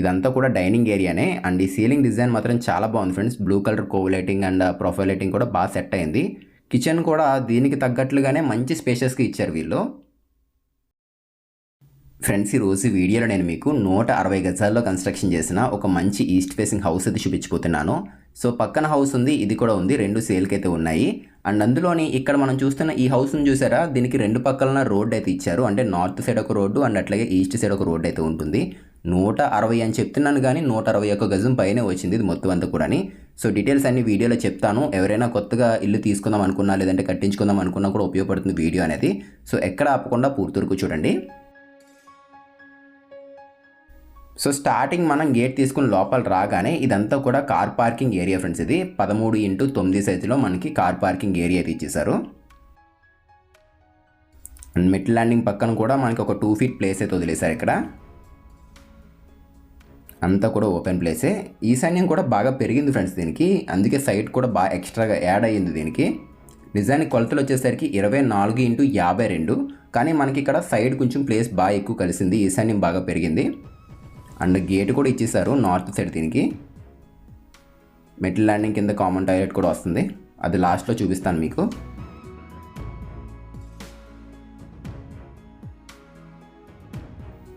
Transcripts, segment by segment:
ఇదంతా కూడా డైనింగ్ ఏరియానే. అండ్ ఈ సీలింగ్ డిజైన్ మాత్రం చాలా బాగుంది friends. Blue colour cove lighting and uh, profile lighting కూడా బాగా సెట్ అయింది. కిచెన్ కూడా దీనికి తగ్గట్లుగానే మంచి స్పేషియస్గా ఇచ్చారు వీళ్ళు. ఫ్రెండ్స్ ఈరోజు వీడియోలో నేను మీకు నూట అరవై గజాల్లో కన్స్ట్రక్షన్ చేసిన ఒక మంచి ఈస్ట్ ఫేసింగ్ హౌస్ అయితే చూపించిపోతున్నాను సో పక్కన హౌస్ ఉంది ఇది కూడా ఉంది రెండు సేల్కి అయితే ఉన్నాయి. అండ్ అందులోని ఇక్కడ మనం చూస్తున్న ఈ హౌస్ని చూసారా? దీనికి రెండు పక్కలన రోడ్ అయితే ఇచ్చారు. అంటే నార్త్ సైడ్ ఒక రోడ్డు అండ్ అట్లాగే ఈస్ట్ సైడ్ ఒక రోడ్ అయితే ఉంటుంది. నూట అరవై అని చెప్తున్నాను కానీ నూట అరవై ఒక్క గజం పైనే వచ్చింది ఇది మొత్తం అంతా కూడా సో డీటెయిల్స్ అన్ని వీడియోలో చెప్తాను. ఎవరైనా కొత్తగా ఇల్లు తీసుకుందాం అనుకున్నా లేదంటే కట్టించుకుందాం అనుకున్నా కూడా ఉపయోగపడుతుంది వీడియో అనేది. సో ఎక్కడ ఆపకుండా పూర్తి వరకు చూడండి. సో స్టార్టింగ్ మనం గేట్ తీసుకుని లోపల రాగానే ఇదంతా కూడా కార్ పార్కింగ్ ఏరియా ఫ్రెండ్స్ ఇది. పదమూడు ఇంటూ తొమ్మిది సైజులో మనకి కార్ పార్కింగ్ ఏరియా అయితే ఇచ్చేసారు అండ్ మిడ్ ల్యాండింగ్ పక్కన కూడా మనకి ఒక టూ ఫీట్ ప్లేస్ అయితే వదిలేశారు ఇక్కడ. అంతా కూడా ఓపెన్ ప్లేసే. ఈశాన్యం కూడా బాగా పెరిగింది ఫ్రెండ్స్ దీనికి. అందుకే సైట్ కూడా బాగా ఎక్స్ట్రాగా యాడ్ అయ్యింది దీనికి. నిజానికి కొలతలు వచ్చేసరికి ఇరవై నాలుగు ఇంటూ యాభై రెండు. కానీ మనకి ఇక్కడ సైడ్ కొంచెం ప్లేస్ బాగా ఎక్కువ కలిసింది. ఈశాన్యం బాగా పెరిగింది. అండ్ గేట్ కూడా ఇచ్చేసారు నార్త్ సైడ్ దీనికి. మెటిల్ ల్యాండింగ్ కింద కామన్ టాయిలెట్ కూడా వస్తుంది. అది లాస్ట్లో చూపిస్తాను మీకు.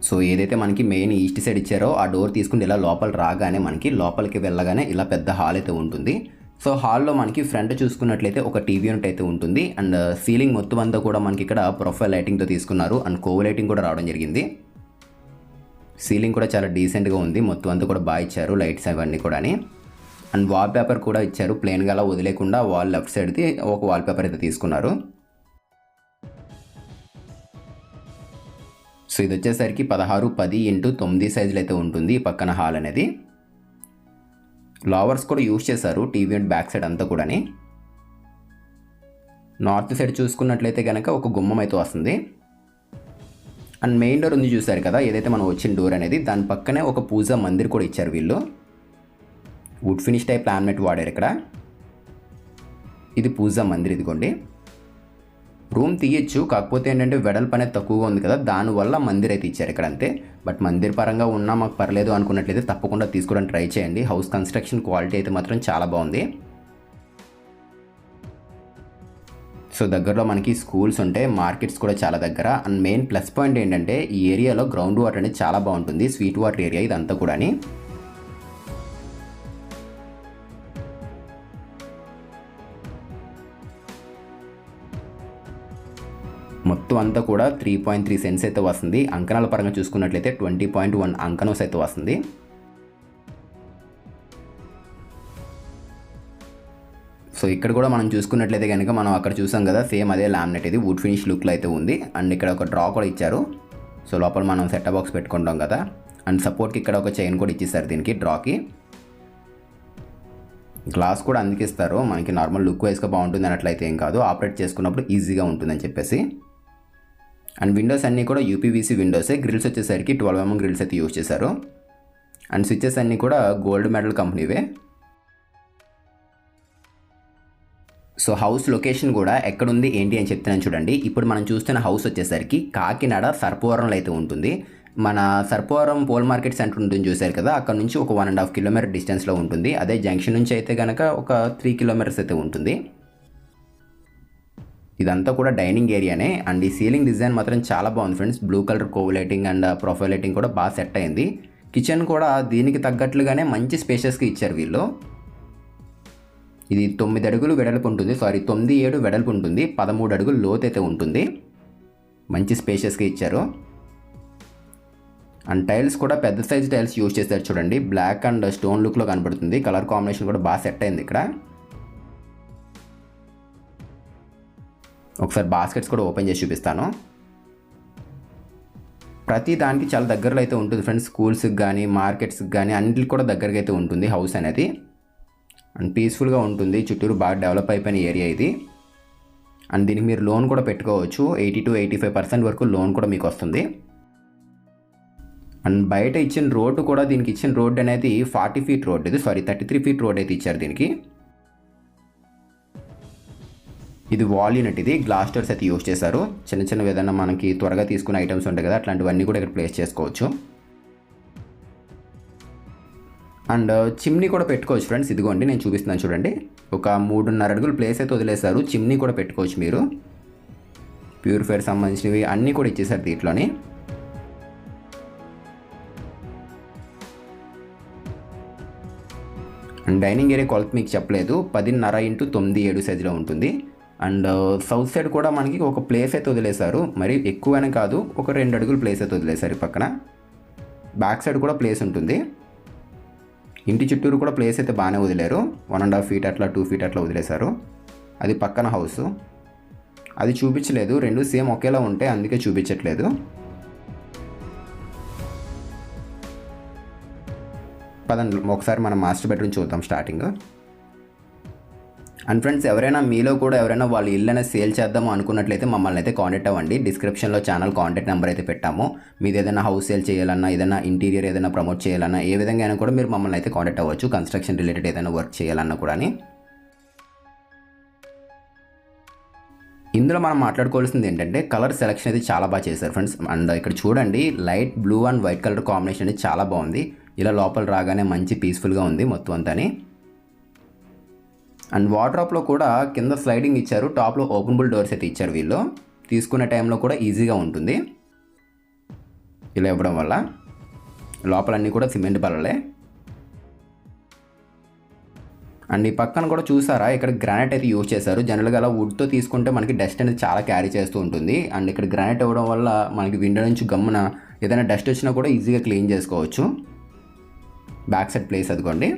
సో ఏదైతే మనకి మెయిన్ ఈస్ట్ సైడ్ ఇచ్చారో ఆ డోర్ తీసుకుని ఇలా లోపల రాగానే మనకి లోపలికి వెళ్ళగానే ఇలా పెద్ద హాల్ అయితే ఉంటుంది. సో హాల్లో మనకి ఫ్రంట్ చూసుకున్నట్లయితే ఒక టీవీ యూనిట్ అయితే ఉంటుంది. అండ్ సీలింగ్ మొత్తం అంతా కూడా మనకి ఇక్కడ ప్రొఫైల్ లైటింగ్తో తీసుకున్నారు. అండ్ కోవ్ లైటింగ్ కూడా రావడం జరిగింది. సీలింగ్ కూడా చాలా డీసెంట్గా ఉంది. మొత్తం అంతా కూడా బాగా ఇచ్చారు. లైట్స్ అవన్నీ కూడా అండ్ వాల్ పేపర్ కూడా ఇచ్చారు. ప్లెయిన్గా అలా వదిలేకుండా వాల్ లెఫ్ట్ సైడ్ది ఒక వాల్ పేపర్ అయితే తీసుకున్నారు. సో ఇది వచ్చేసరికి పదహారు పది ఇంటూ తొమ్మిది సైజులు అయితే ఉంటుంది ఈ పక్కన హాల్ అనేది. లావర్స్ కూడా యూజ్ చేశారు టీవీ అండ్ బ్యాక్ సైడ్ అంతా కూడాని. నార్త్ సైడ్ చూసుకున్నట్లయితే కనుక ఒక గుమ్మం అయితే వస్తుంది. అండ్ మెయిన్ డోర్ ఉంది చూసారు కదా ఏదైతే మనం వచ్చిన డోర్ అనేది దాని పక్కనే ఒక పూజా మందిర్ కూడా ఇచ్చారు వీళ్ళు. వుడ్ ఫినిష్ టైప్ ప్లాన్మెట్ వాడారు ఇక్కడ. ఇది పూజా మందిర్ ఇదిగోండి. రూమ్ తీయచ్చు కాకపోతే ఏంటంటే వెడల్పు అనేది తక్కువగా ఉంది కదా దానివల్ల మందిర్ అయితే ఇచ్చారు ఇక్కడ అంతే. బట్ మందిర్ పరంగా ఉన్నా మాకు పర్లేదు అనుకున్నట్లయితే తప్పకుండా తీసుకోవడానికి ట్రై చేయండి. హౌస్ కన్స్ట్రక్షన్ క్వాలిటీ అయితే మాత్రం చాలా బాగుంది. సో దగ్గరలో మనకి స్కూల్స్ ఉంటాయి మార్కెట్స్ కూడా చాలా దగ్గర. అండ్ మెయిన్ ప్లస్ పాయింట్ ఏంటంటే ఈ ఏరియాలో గ్రౌండ్ వాటర్ అనేది చాలా బాగుంటుంది. స్వీట్ వాటర్ ఏరియా ఇదంతా కూడా మొత్తం అంతా కూడా త్రీ పాయింట్ త్రీ సెన్స్ అయితే వస్తుంది. అంకణాల పరంగా చూసుకున్నట్లయితే ట్వంటీ పాయింట్ వన్ అంకనోస్ అయితే వస్తుంది. సో ఇక్కడ కూడా మనం చూసుకున్నట్లయితే కనుక మనం అక్కడ చూసాం కదా సేమ్ అదే లామినేట్ ఇది వుడ్ ఫినిష్ లుక్లో అయితే ఉంది. అండ్ ఇక్కడ ఒక డ్రా కూడా ఇచ్చారు. సో లోపల మనం సెట్ బాక్స్ పెట్టుకుంటాం కదా. అండ్ సపోర్ట్కి ఇక్కడ ఒక చైన్ కూడా ఇచ్చేస్తారు దీనికి డ్రాకి. గ్లాస్ కూడా అందుకిస్తారు. మనకి నార్మల్ లుక్ వైజ్గా బాగుంటుంది అన్నట్లయితే ఏం కాదు. ఆపరేట్ చేసుకున్నప్పుడు ఈజీగా ఉంటుందని చెప్పేసి. అండ్ విండోస్ అన్నీ కూడా యూపీవీసీ విండోసే గ్రిల్స్ వచ్చేసరికి ట్వెల్వ్ ఎంఎం గ్రిల్స్ అయితే యూజ్ చేశారు. అండ్ స్విచ్చెస్ అన్నీ కూడా గోల్డ్ మెడల్ కంపెనీవే సో హౌస్ లొకేషన్ కూడా ఎక్కడుంది ఏంటి అని చెప్తున్నాను చూడండి. ఇప్పుడు మనం చూస్తున్న హౌస్ వచ్చేసరికి కాకినాడ సర్పవరంలో అయితే ఉంటుంది. మన సర్పవరం పోల్ మార్కెట్ సెంటర్ ఉంటుంది చూశారు కదా అక్కడ నుంచి ఒక వన్ అండ్ హాఫ్ కిలోమీటర్ డిస్టెన్స్లో ఉంటుంది. అదే జంక్షన్ నుంచి అయితే కనుక ఒక త్రీ కిలోమీటర్స్ అయితే ఉంటుంది. ఇదంతా కూడా డైనింగ్ ఏరియానే. అండ్ ఈ సీలింగ్ డిజైన్ మాత్రం చాలా బాగుంది friends. Blue colour cove lighting and profile lighting కూడా బాగా సెట్ అయింది. కిచెన్ కూడా దీనికి తగ్గట్లుగానే మంచి స్పేషియస్గా ఇచ్చారు వీళ్ళు. ఇది తొమ్మిది అడుగులు వెడల్పు ఉంటుంది. సారీ తొమ్మిది ఏడు వెడల్పు ఉంటుంది. పదమూడు అడుగులు లోతైతే అయితే ఉంటుంది. మంచి స్పేషియస్గా ఇచ్చారు. అండ్ టైల్స్ కూడా పెద్ద సైజ్ టైల్స్ యూజ్ చేశారు చూడండి. బ్లాక్ అండ్ స్టోన్ లుక్లో కనబడుతుంది. కలర్ కాంబినేషన్ కూడా బాగా సెట్ అయింది ఇక్కడ. ఒకసారి బాస్కెట్స్ కూడా ఓపెన్ చేసి చూపిస్తాను. ప్రతి దానికి చాలా దగ్గరలో అయితే ఉంటుంది ఫ్రెండ్స్. స్కూల్స్కి కానీ మార్కెట్స్కి కానీ అన్నింటికి కూడా దగ్గరగా అయితే ఉంటుంది హౌస్ అనేది. అండ్ పీస్ఫుల్గా ఉంటుంది. చుట్టూరు బాగా డెవలప్ అయిపోయిన ఏరియా ఇది. అండ్ దీనికి మీరు లోన్ కూడా పెట్టుకోవచ్చు. Eighty two eighty five percent వరకు లోన్ కూడా మీకు వస్తుంది. అండ్ బయట ఇచ్చిన రోడ్డు కూడా దీనికి ఇచ్చిన రోడ్ అనేది ఫార్టీ ఫీట్ రోడ్ ఇది. Sorry thirty three feet road అయితే ఇచ్చారు దీనికి. ఇది వాల్ యూనిట్ ఇది గ్లాస్ డోర్స్ అయితే యూస్ చేశారు. చిన్న చిన్న ఏదైనా మనకి త్వరగా తీసుకునే ఐటమ్స్ ఉంటాయి కదా అట్లాంటివన్నీ కూడా ఇక్కడ ప్లేస్ చేసుకోవచ్చు. అండ్ చిమ్నీ uh, కూడా పెట్టుకోవచ్చు ఫ్రెండ్స్ ఇదిగోండి నేను చూపిస్తున్నాను చూడండి. ఒక మూడున్నర అడుగులు ప్లేస్ అయితే వదిలేశారు. చిమ్నీ కూడా పెట్టుకోవచ్చు మీరు. ప్యూరిఫైర్ సంబంధించినవి అన్నీ కూడా ఇచ్చేసారు దీంట్లోని. అండ్ డైనింగ్ ఏరియా కొలత మీకు చెప్పలేదు. పదిన్నర ఇంటూ తొమ్మిది ఏడు సైజులో ఉంటుంది. అండ్ సౌత్ సైడ్ కూడా మనకి ఒక ప్లేస్ అయితే వదిలేశారు. మరి ఎక్కువనే కాదు ఒక రెండు అడుగులు ప్లేస్ అయితే వదిలేశారు పక్కన. బ్యాక్ సైడ్ కూడా ప్లేస్ ఉంటుంది. ఇంటి చుట్టూరు కూడా ప్లేస్ అయితే బాగానే వదిలేరు. వన్ అండ్ హాఫ్ ఫీట్ అట్లా టూ ఫీట్ అట్లా వదిలేశారు. అది పక్కన హౌస్ అది చూపించలేదు. రెండు సేమ్ ఒకేలా ఉంటాయి అందుకే చూపించట్లేదు. పదండి ఒకసారి మనం మాస్టర్ బెడ్రూమ్ చూద్దాం స్టార్టింగ్ అండ్ ఫ్రెండ్స్ ఎవరైనా మీలో కూడా ఎవరైనా వాళ్ళ ఇల్లు అనేది సేల్ చేద్దాము అనుకున్నట్లయితే మమ్మల్ని అయితే కాంటాక్ట్ అవ్వండి. డిస్క్రిప్షన్లో ఛానల్ కాంటాక్ట్ నెంబర్ అయితే పెట్టాము. మీది ఏదైనా హౌస్ సేల్ చేయాలన్నా ఏదైనా ఇంటీరియర్ ఏదైనా ప్రమోట్ చేయాలన్నా ఏ విధంగా అయినా కూడా మీరు మమ్మల్ని అయితే కాంటాక్ట్ అవ్వచ్చు. కన్స్ట్రక్షన్ రిలేటెడ్ ఏదైనా వర్క్ చేయాలన్నా కూడా ఇందులో మనం మాట్లాడుకోవాల్సింది ఏంటంటే కలర్ సెలెక్షన్ అయితే చాలా బాగా చేశారు ఫ్రెండ్స్ అండ్ ఇక్కడ చూడండి light blue and white colour combination అనేది చాలా బాగుంది. ఇలా లోపల రాగానే మంచి పీస్ఫుల్గా ఉంది మొత్తం అంతాని. అండ్ వార్డ్రాప్లో కూడా కింద స్లైడింగ్ ఇచ్చారు. టాప్లో ఓపెనబుల్ డోర్స్ అయితే ఇచ్చారు వీళ్ళు. తీసుకునే టైంలో కూడా ఈజీగా ఉంటుంది. ఇలా ఇవ్వడం వల్ల లోపలన్నీ కూడా సిమెంట్ బలలే అండ్ ఈ పక్కన కూడా చూసారా? ఇక్కడ గ్రానైట్ అయితే యూజ్ చేశారు. జనరల్గా అలా వుడ్తో తీసుకుంటే మనకి డస్ట్ అనేది చాలా క్యారీ చేస్తూ ఉంటుంది. అండ్ ఇక్కడ గ్రానైట్ ఇవ్వడం వల్ల మనకి విండో నుంచి గమ్మున ఏదైనా డస్ట్ వచ్చినా కూడా ఈజీగా క్లీన్ చేసుకోవచ్చు. బ్యాక్ సైడ్ ప్లేస్ అదిగోండి.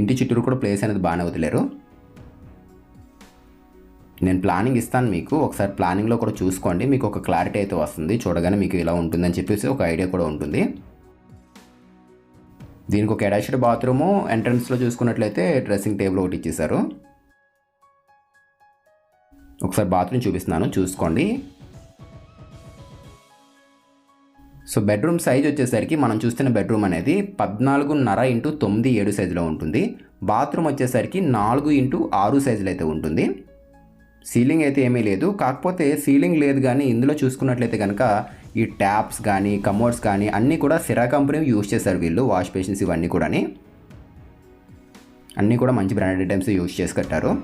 ఇంటి చుట్టూరు కూడా ప్లేస్ అనేది బాగానే వదిలేరు. నేను ప్లానింగ్ ఇస్తాను మీకు. ఒకసారి ప్లానింగ్లో కూడా చూసుకోండి. మీకు ఒక క్లారిటీ అయితే వస్తుంది. చూడగానే మీకు ఇలా ఉంటుందని చెప్పేసి ఒక ఐడియా కూడా ఉంటుంది. దీనికి ఒక అటాచ్డ్ బాత్రూము ఎంట్రన్స్లో చూసుకున్నట్లయితే డ్రెస్సింగ్ టేబుల్ ఒకటి ఇచ్చేసారు ఒకసారి బాత్రూమ్ చూపిస్తున్నాను. చూసుకోండి. సో బెడ్రూమ్ సైజ్ వచ్చేసరికి మనం చూస్తున్న బెడ్రూమ్ అనేది పద్నాలుగున్నర ఇంటూ తొమ్మిది ఏడు సైజులో ఉంటుంది. బాత్రూమ్ వచ్చేసరికి నాలుగు ఇంటూ ఆరు సైజులో అయితే ఉంటుంది. సీలింగ్ అయితే ఏమీ లేదు. కాకపోతే సీలింగ్ లేదు కానీ ఇందులో చూసుకున్నట్లయితే కనుక ఈ ట్యాప్స్ కానీ కమోడ్స్ కానీ అన్నీ కూడా సిరా కంపెనీ యూజ్ చేశారు వీళ్ళు. వాష్ బేసిన్స్ ఇవన్నీ కూడా అన్నీ కూడా మంచి బ్రాండెడ్ ఐటమ్స్ యూజ్ చేసి కట్టారు.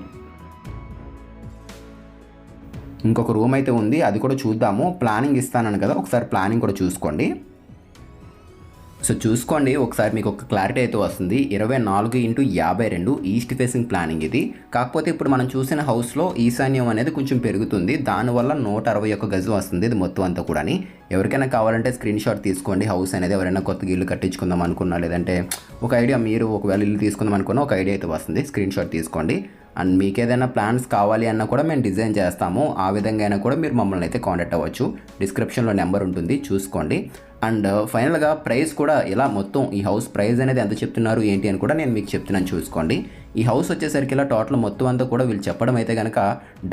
ఇంకొక రూమ్ అయితే ఉంది. అది కూడా చూద్దాము. ప్లానింగ్ ఇస్తానని కదా. ఒకసారి ప్లానింగ్ కూడా చూసుకోండి. సో చూసుకోండి ఒకసారి మీకు ఒక క్లారిటీ అయితే వస్తుంది. ఇరవై నాలుగు ఇంటూ యాభై రెండు ఈస్ట్ ఫేసింగ్ ప్లానింగ్ ఇది. కాకపోతే ఇప్పుడు మనం చూసిన హౌస్లో ఈశాన్యం అనేది కొంచెం పెరుగుతుంది. దానివల్ల నూట అరవై ఒక్క గజం వస్తుంది ఇది మొత్తం అంతా కూడా ఎవరికైనా కావాలంటే స్క్రీన్ షాట్ తీసుకోండి. హౌస్ అనేది ఎవరైనా కొత్తగా ఇల్లు కట్టించుకుందాం అనుకున్నా లేదంటే ఒక ఐడియా మీరు ఒకవేళ ఇల్లు తీసుకుందాం అనుకున్నా ఒక ఐడియా అయితే వస్తుంది. స్క్రీన్ షాట్ తీసుకోండి. అండ్ మీకు ఏదైనా ప్లాన్స్ కావాలి అన్నా కూడా మేము డిజైన్ చేస్తాము. ఆ విధంగా అయినా కూడా మీరు మమ్మల్ని అయితే కాంటాక్ట్ అవ్వచ్చు. డిస్క్రిప్షన్లో నెంబర్ ఉంటుంది. చూసుకోండి. అండ్ ఫైనల్గా ప్రైస్ కూడా ఇలా మొత్తం ఈ హౌస్ ప్రైస్ అనేది ఎంత చెప్తున్నారు ఏంటి అని కూడా నేను మీకు చెప్తున్నాను చూసుకోండి. ఈ హౌస్ వచ్చేసరికి ఇలా టోటల్ మొత్తం అంతా కూడా వీళ్ళు చెప్పడం అయితే కనుక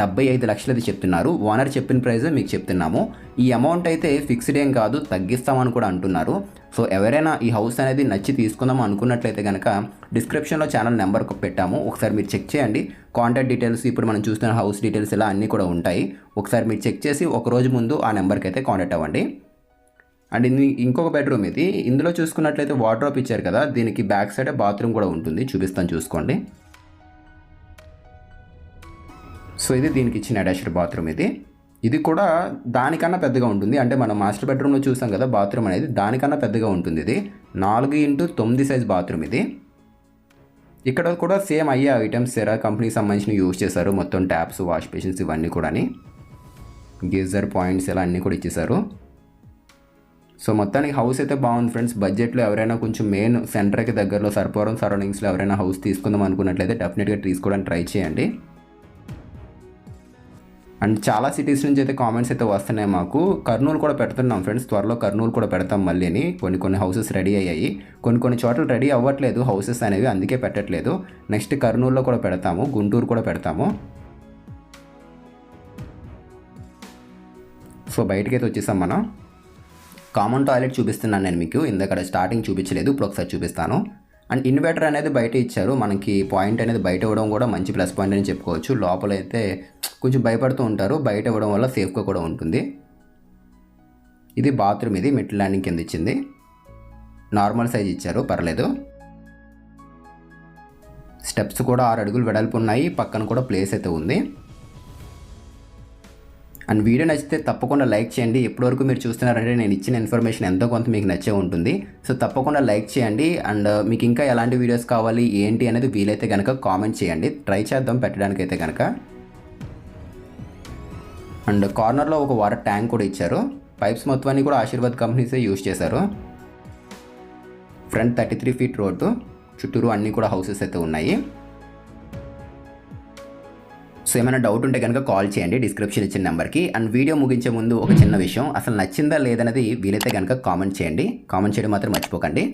డెబ్బై ఐదు లక్షలది చెప్తున్నారు. ఓనర్ చెప్పిన ప్రైస్ మీకు చెప్తున్నాము. ఈ అమౌంట్ అయితే ఫిక్స్డ్ ఏం కాదు తగ్గిస్తామని కూడా అంటున్నారు. సో ఎవరైనా ఈ హౌస్ అనేది నచ్చి తీసుకుందాం అనుకున్నట్లయితే కనుక డిస్క్రిప్షన్లో ఛానల్ నెంబర్ పెట్టాము. ఒకసారి మీరు చెక్ చేయండి. కాంటాక్ట్ డీటెయిల్స్ ఇప్పుడు మనం చూస్తున్న హౌస్ డీటెయిల్స్ ఇలా అన్నీ కూడా ఉంటాయి. ఒకసారి మీరు చెక్ చేసి ఒక రోజు ముందు ఆ నెంబర్కి అయితే కాంటాక్ట్ అవ్వండి. అండ్ ఇది ఇంకొక బెడ్రూమ్ ఇది. ఇందులో చూసుకున్నట్లయితే వార్డ్రోప్ ఇచ్చారు కదా దీనికి బ్యాక్ సైడ్ బాత్రూమ్ కూడా ఉంటుంది. చూపిస్తాను చూసుకోండి. సో ఇది దీనికి ఇచ్చిన అటాచ్డ్ బాత్రూమ్ ఇది. ఇది కూడా దానికన్నా పెద్దగా ఉంటుంది. అంటే మనం మాస్టర్ బెడ్రూమ్లో చూసాం కదా బాత్రూమ్ అనేది దానికన్నా పెద్దగా ఉంటుంది ఇది. నాలుగు ఇంటూ తొమ్మిది సైజ్ బాత్రూమ్ ఇది. ఇక్కడ కూడా సేమ్ అయ్యే ఐటమ్స్ సెరా కంపెనీకి సంబంధించిన యూజ్ చేశారు. మొత్తం ట్యాప్స్ వాష్ బేసిన్స్ ఇవన్నీ కూడా గీజర్ పాయింట్స్ ఇలా అన్నీ కూడా ఇచ్చేసారు సో మొత్తానికి హౌస్ అయితే బాగుంది ఫ్రెండ్స్ బడ్జెట్లో ఎవరైనా కొంచెం మెయిన్ సెంటర్కి దగ్గరలో సర్పవరం సరౌండింగ్స్లో ఎవరైనా హౌస్ తీసుకుందాం అనుకున్నట్లయితే డెఫినెట్గా తీసుకోవడానికి ట్రై చేయండి. అండ్ చాలా సిటీస్ నుంచి అయితే కామెంట్స్ అయితే వస్తున్నాయి మాకు. కర్నూలు కూడా పెడుతున్నాం ఫ్రెండ్స్ త్వరలో కర్నూలు కూడా పెడతాం మళ్ళీని కొన్ని కొన్ని హౌసెస్ రెడీ అయ్యాయి. కొన్ని కొన్ని చోట్ల రెడీ అవ్వట్లేదు. హౌసెస్ అనేవి అందుకే పెట్టట్లేదు. నెక్స్ట్ కర్నూలులో కూడా పెడతాము. గుంటూరు కూడా పెడతాము. సో బయటకి అయితే వచ్చేసాం మనం. కామన్ టాయిలెట్ చూపిస్తున్నాను నేను మీకు. ఇందక్కడ స్టార్టింగ్ చూపించలేదు ఇప్పుడు ఒకసారి చూపిస్తాను. అండ్ ఇన్వర్టర్ అనేది బయట ఇచ్చారు. మనకి పాయింట్ అనేది బయట ఇవ్వడం కూడా మంచి ప్లస్ పాయింట్ అని చెప్పుకోవచ్చు. లోపల అయితే కొంచెం భయపడుతూ ఉంటారు. బయట ఇవ్వడం వల్ల సేఫ్గా కూడా ఉంటుంది. ఇది బాత్రూమ్ ఇది మిడ్ ల్యాండింగ్ కింద ఇచ్చింది. నార్మల్ సైజ్ ఇచ్చారు పర్లేదు. స్టెప్స్ కూడా ఆరు అడుగులు వెడల్పు ఉన్నాయి. పక్కన కూడా ప్లేస్ అయితే ఉంది. అండ్ వీడియో నచ్చితే తప్పకుండా లైక్ చేయండి. ఇప్పటివరకు మీరు చూస్తున్నారంటే నేను ఇచ్చిన ఇన్ఫర్మేషన్ ఎంతో కొంత మీకు నచ్చే ఉంటుంది. సో తప్పకుండా లైక్ చేయండి. అండ్ మీకు ఇంకా ఎలాంటి వీడియోస్ కావాలి ఏంటి అనేది వీలైతే కనుక కామెంట్ చేయండి. ట్రై చేద్దాం పెట్టడానికి అయితే కనుక అండ్ కార్నర్లో ఒక వాటర్ ట్యాంక్ కూడా ఇచ్చారు. పైప్స్ మొత్తాన్ని కూడా ఆశీర్వాద్ కంపెనీసే యూజ్ చేశారు. Front thirty three feet road చుట్టూరు అన్నీ కూడా హౌసెస్ అయితే ఉన్నాయి. సో ఏమైనా డౌట్ ఉంటే కనుక కాల్ చేయండి డిస్క్రిప్షన్ ఇచ్చిన నెంబర్కి అండ్ వీడియో ముగించే ముందు ఒక చిన్న విషయం అసలు నచ్చిందా లేదనేది వీలైతే కనుక కామెంట్ చేయండి. కామెంట్ చేయడం మాత్రం మర్చిపోకండి.